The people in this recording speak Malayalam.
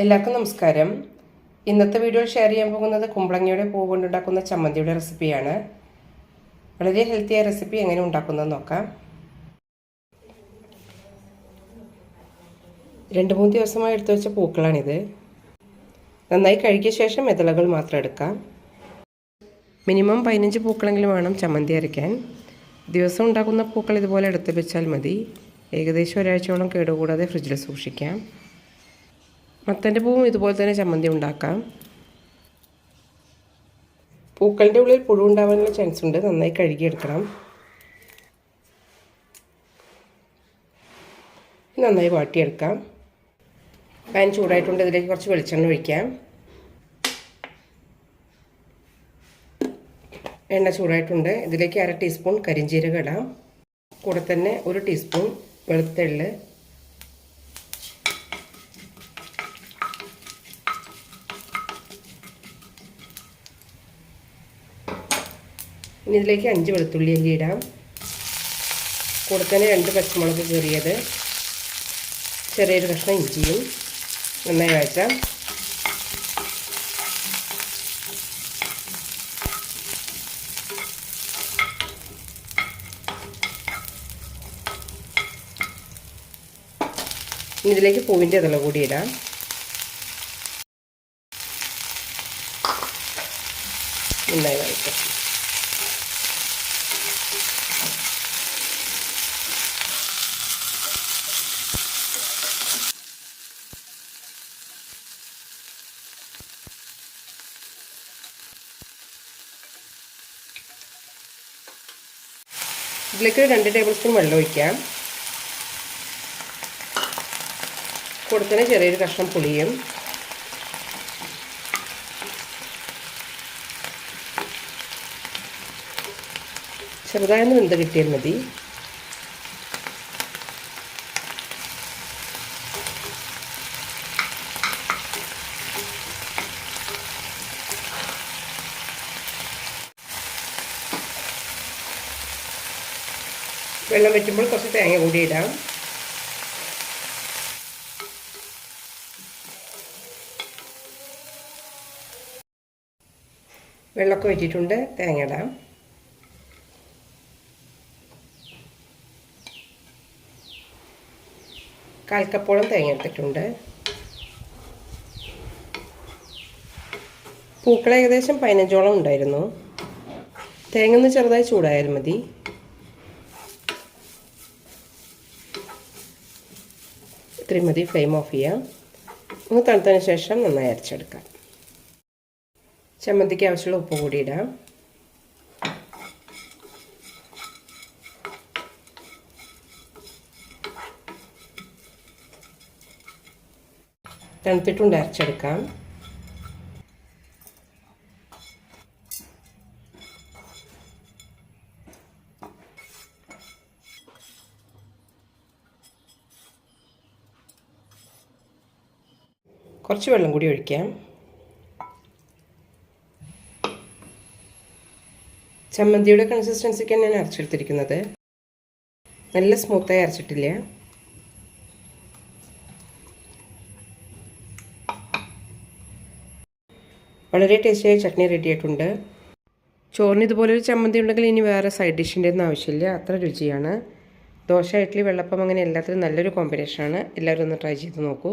എല്ലാവർക്കും നമസ്കാരം. ഇന്നത്തെ വീഡിയോയിൽ ഷെയർ ചെയ്യാൻ പോകുന്നത് കുമ്പളങ്ങയുടെ പൂ കൊണ്ടുണ്ടാക്കുന്ന ചമ്മന്തിയുടെ റെസിപ്പിയാണ് വളരെ ഹെൽത്തിയായ റെസിപ്പി എങ്ങനെ ഉണ്ടാക്കുന്നത് നോക്കാം. രണ്ട് മൂന്ന് ദിവസമായി എടുത്തു വെച്ച പൂക്കളാണിത്. നന്നായി കഴുകിയ ശേഷം ഇതളകൾ മാത്രം എടുക്കാം. മിനിമം പതിനഞ്ച് പൂക്കളെങ്കിലും വേണം ചമ്മന്തി അരയ്ക്കാൻ. ദിവസം ഉണ്ടാക്കുന്ന പൂക്കൾ ഇതുപോലെ എടുത്ത് വെച്ചാൽ മതി. ഏകദേശം ഒരാഴ്ചയോളം കേടുകൂടാതെ ഫ്രിഡ്ജിൽ സൂക്ഷിക്കാം. മത്തന്റെ പൂവും ഇതുപോലെ തന്നെ ചമ്മന്തി ഉണ്ടാക്കാം. പൂക്കളുടെ ഉള്ളിൽ പുഴു ഉണ്ടാവാനുള്ള ചാൻസ് ഉണ്ട്. നന്നായി കഴുകിയെടുക്കണം. നന്നായി വാട്ടിയെടുക്കാം. പാൻ ചൂടായിട്ടുണ്ട്. ഇതിലേക്ക് കുറച്ച് വെളിച്ചെണ്ണ ഒഴിക്കാം. എണ്ണ ചൂടായിട്ടുണ്ട്. ഇതിലേക്ക് അര ടീസ്പൂൺ കരിഞ്ജീരകം ഇടാം. കൂടെ തന്നെ ഒരു ടീസ്പൂൺ വെളുത്തുള്ളി. ഇനി ഇതിലേക്ക് അഞ്ച് വെളുത്തുള്ളി അല്ലി ഇടാം. കൂടെ തന്നെ രണ്ട് പച്ചമുളക് കീറിയത്. ചെറിയൊരു കഷ്ണം ഇഞ്ചിയും നന്നായി ഇനി ഇതിലേക്ക് പൂവിന്റെ ഇതള കൂടി ഇടാം. നന്നായി വഴറ്റാം. ഇതിലേക്ക് രണ്ട് ടേബിൾ സ്പൂൺ വെള്ളം ഒഴിക്കാം. കൂടെ ചെറിയൊരു കഷ്ണം പുളിയും. ചെറുതായൊന്ന് വെന്ത് കിട്ടിയാൽ മതി. വെള്ളം വെച്ചുമ്പോൾ കുറച്ച് തേങ്ങ കൂടി ഇടാം. വെള്ളമൊക്കെ വെച്ചിട്ടുണ്ട് തേങ്ങ ഇടാം. കാൽക്കപ്പോളം തേങ്ങ എടുത്തിട്ടുണ്ട്. പൂക്കൾ ഏകദേശം പതിനഞ്ചോളം ഉണ്ടായിരുന്നു. തേങ്ങ ഒന്ന് ചെറുതായി ചൂടായാലും മതി. ഇത്രയും മതി ഫ്ലെയിം ഓഫ് ചെയ്യാം. ഒന്ന് തണുത്തതിന് ശേഷം നന്നായി അരച്ചെടുക്കാം. ചമ്മന്തിക്ക് ആവശ്യമുള്ള ഉപ്പ് കൂടി ഇടാം. തണുത്തിട്ടുണ്ട് അരച്ചെടുക്കാം. കുറച്ച് വെള്ളം കൂടി ഒഴിക്കാം. ചമ്മന്തിയുടെ കൺസിസ്റ്റൻസിക്ക് തന്നെയാണ് അരച്ചെടുത്തിരിക്കുന്നത്. നല്ല സ്മൂത്തായി അരച്ചിട്ടില്ല. വളരെ ടേസ്റ്റിയായ ചട്നി റെഡി ആയിട്ടുണ്ട്. ചോറിന് ഇതുപോലെ ഒരു ചമ്മന്തി ഉണ്ടെങ്കിൽ ഇനി വേറെ സൈഡ് ഡിഷിന്റെ ഒന്നും ആവശ്യമില്ല. അത്ര രുചിയാണ്. ദോശ ഇഡ്ഡലി വെള്ളപ്പം അങ്ങനെ എല്ലാത്തിനും നല്ലൊരു കോമ്പിനേഷനാണ് എല്ലാവരും ഒന്ന് ട്രൈ ചെയ്ത് നോക്കൂ.